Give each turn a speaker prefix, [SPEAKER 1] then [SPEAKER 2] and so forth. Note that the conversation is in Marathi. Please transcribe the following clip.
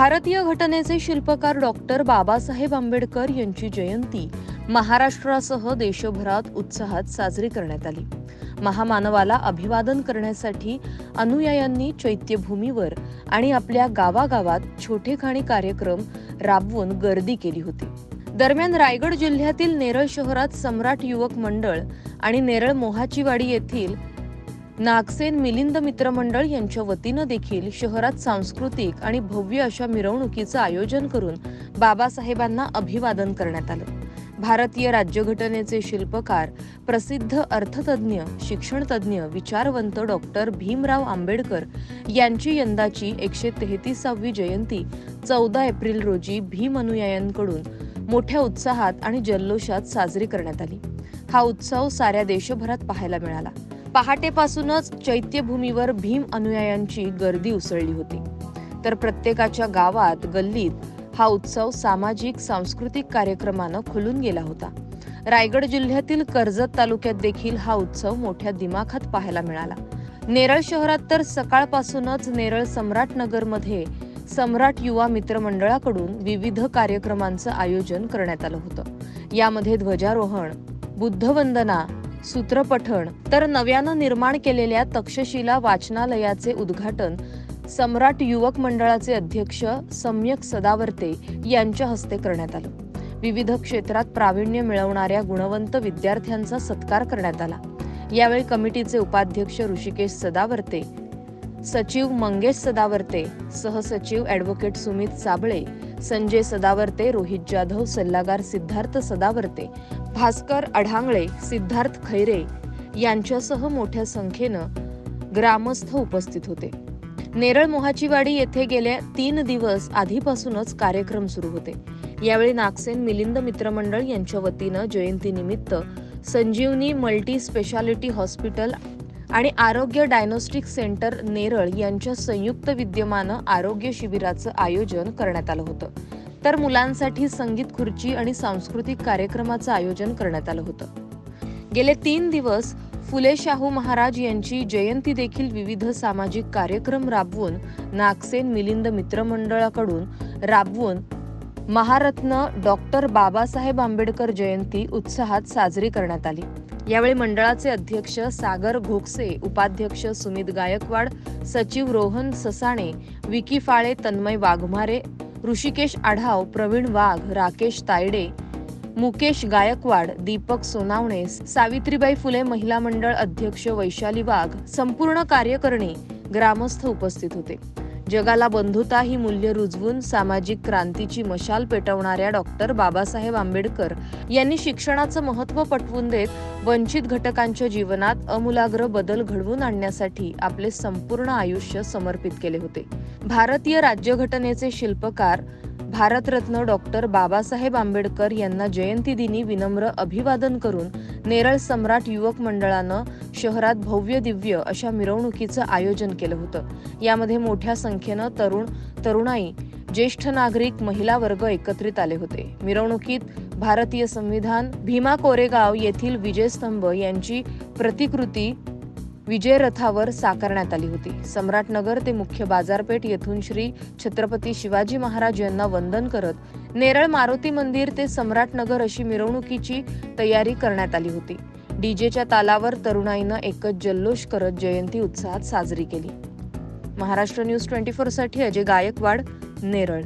[SPEAKER 1] भारतीय घटनेचे शिल्पकार डॉक्टर बाबासाहेब आंबेडकर यांची जयंती महाराष्ट्रासह देशभरात उत्साहात साजरी करण्यात आली. महामानवाला अभिवादन करण्यासाठी अनुयायांनी चैत्यभूमीवर आणि आपल्या गावागावात छोटेखाणी कार्यक्रम राबवून गर्दी केली होती. दरम्यान रायगड जिल्ह्यातील नेरळ शहरात सम्राट युवक मंडळ आणि नेरळ मोहाचीवाडी येथील नागसेन मिलिंद मित्र मंडळ यांच्या वतीनं देखील शहरात सांस्कृतिक आणि भव्य अशा मिरवणुकीचं आयोजन करून बाबासाहेबांना अभिवादन करण्यात आलं. भारतीय राज्यघटनेचे शिल्पकार प्रसिद्ध अर्थतज्ज्ञ शिक्षणतज्ज्ञ विचारवंत डॉक्टर भीमराव आंबेडकर यांची यंदाची एकशे तेहतीसावी जयंती चौदा एप्रिल रोजी भीम अनुयायांकडून मोठ्या उत्साहात आणि जल्लोषात साजरी करण्यात आली. हा उत्सव साऱ्या देशभरात पाहायला मिळाला. पहाटेपासूनच चैत्यभूमीवर भीम अनुयायांची गर्दी उसळली होती. तर प्रत्येकाच्या गावात गल्लीत हा उत्सव सामाजिक सांस्कृतिक कार्यक्रमानं खुलून गेला होता. रायगड जिल्ह्यातील कर्जत तालुक्यात देखील हा उत्सव मोठ्या दिमाखात पाहायला मिळाला. नेरळ शहरात तर सकाळपासूनच नेरळ सम्राट नगरमध्ये सम्राट युवा मित्र मंडळाकडून विविध कार्यक्रमांचं आयोजन करण्यात आलं होतं. यामध्ये ध्वजारोहण बुद्धवंदना सूत्रपठण. तर नव्यानं निर्माण केलेल्या तक्षशिला वाचनालयाचे उद्घाटन सम्राट युवक मंडळाचे अध्यक्ष सम्यक सदावर्ते यांच्या हस्ते करण्यात आलं. विविध क्षेत्रात प्रावीण्य मिळवणाऱ्या गुणवंत विद्यार्थ्यांचा सत्कार करण्यात आला. यावेळी कमिटीचे उपाध्यक्ष ऋषिकेश सदावर्ते सचिव मंगेश सदावर्ते सहसचिव ॲडव्होकेट सुमित साबळे संजय सदावर्ते रोहित जाधव सल्लागार सिद्धार्थ सदावर्ते भास्कर अढांगळे सिद्धार्थ खैरे यांच्यासह मोठ्या संख्येनं ग्रामस्थ उपस्थित होते. नेरळ मोहाचीवाडी येथे गेल्या तीन दिवस आधीपासूनच कार्यक्रम सुरू होते. यावेळी नागसेन मिलिंद मित्रमंडळ यांच्या वतीनं जयंतीनिमित्त संजीवनी मल्टी स्पेशालिटी हॉस्पिटल आणि आरोग्य डायग्नोस्टिक सेंटर नेरळ यांच्या संयुक्त विद्यमानं आरोग्य शिबिराचं आयोजन करण्यात आलं होतं. तर मुलांसाठी संगीत खुर्ची आणि सांस्कृतिक कार्यक्रमाचं आयोजन करण्यात आलं होतं. गेले तीन दिवस फुले शाहू महाराज यांची जयंती देखील विविध सामाजिक कार्यक्रम राबवून नागसेन मिलिंद मित्रमंडळाकडून राबवून महारत्न डॉक्टर बाबासाहेब आंबेडकर जयंती उत्साहात साजरी करण्यात आली. यावेळी मंडळाचे अध्यक्ष सागर घोकसे उपाध्यक्ष सुमित गायकवाड सचिव रोहन ससाणे विकी फाळे तन्मय वाघमारे ऋषिकेश आढाव प्रवीण वाघ राकेश तायडे मुकेश गायकवाड दीपक सोनावणे सावित्रीबाई फुले महिला मंडळ अध्यक्ष वैशाली वाघ संपूर्ण कार्यकारिणी ग्रामस्थ उपस्थित होते. जगाला बंधुता ही मूल्य रुजवून सामाजिक क्रांतीची मशाल पेटवणाऱ्या डॉक्टर बाबासाहेब आंबेडकर यांनी शिक्षणाचं महत्त्व पटवून देत वंचित घटकांच्या जीवनात अमूलाग्र बदल घडवून आणण्यासाठी आपले संपूर्ण आयुष्य समर्पित केले होते. भारतीय राज्यघटनेचे शिल्पकार भारतरत्न डॉक्टर बाबासाहेब आंबेडकर यांना जयंती दिनी विनम्र अभिवादन करून नेरळ सम्राट युवक मंडळानं शहरात भव्य दिव्य अशा मिरवणुकीचं आयोजन केलं होतं. यामध्ये मोठ्या संख्येनं तरुण तरुणाई ज्येष्ठ नागरिक महिला वर्ग एकत्रित आले होते. मिरवणुकीत भारतीय संविधान भीमा कोरेगाव येथील विजयस्तंभ यांची प्रतिकृती विजय रथावर साकारण्यात आली होती. सम्राटनगर ते मुख्य बाजारपेठ येथून श्री छत्रपती शिवाजी महाराज यांना वंदन करत नेरळ मारुती मंदिर ते सम्राटनगर अशी मिरवणुकीची तयारी करण्यात आली होती. डीजेच्या तालावर तरुणाईनं एकच जल्लोष करत जयंती उत्साहात साजरी केली. महाराष्ट्र न्यूज ट्वेंटी फोरसाठी अजय गायकवाड नेरळ.